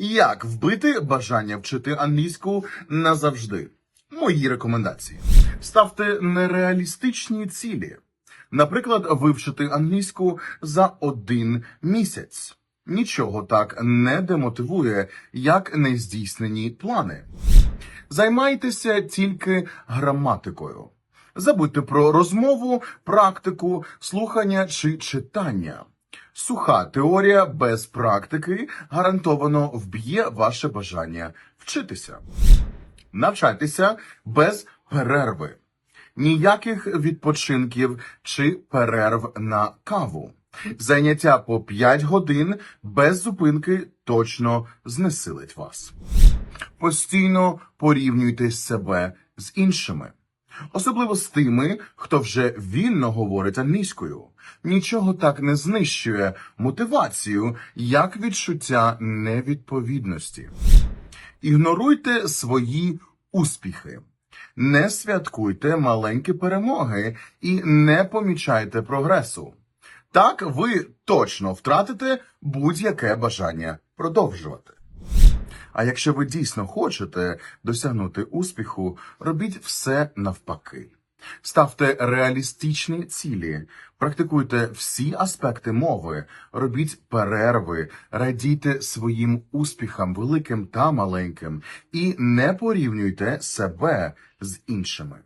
Як вбити бажання вчити англійську назавжди? Мої рекомендації. Ставте нереалістичні цілі. Наприклад, вивчити англійську за один місяць. Нічого так не демотивує, як нездійснені плани. Займайтеся тільки граматикою. Забудьте про розмову, практику, слухання чи читання. Суха теорія без практики гарантовано вб'є ваше бажання вчитися. Навчайтеся без перерви. Ніяких відпочинків чи перерв на каву. Заняття по 5 годин без зупинки точно знесилить вас. Постійно порівнюйте себе з іншими. Особливо з тими, хто вже вільно говорить англійською. Нічого так не знищує мотивацію, як відчуття невідповідності. Ігноруйте свої успіхи. Не святкуйте маленькі перемоги і не помічайте прогресу. Так ви точно втратите будь-яке бажання продовжувати. А якщо ви дійсно хочете досягнути успіху, робіть все навпаки. Ставте реалістичні цілі, практикуйте всі аспекти мови, робіть перерви, радійте своїм успіхам великим та маленьким, і не порівнюйте себе з іншими.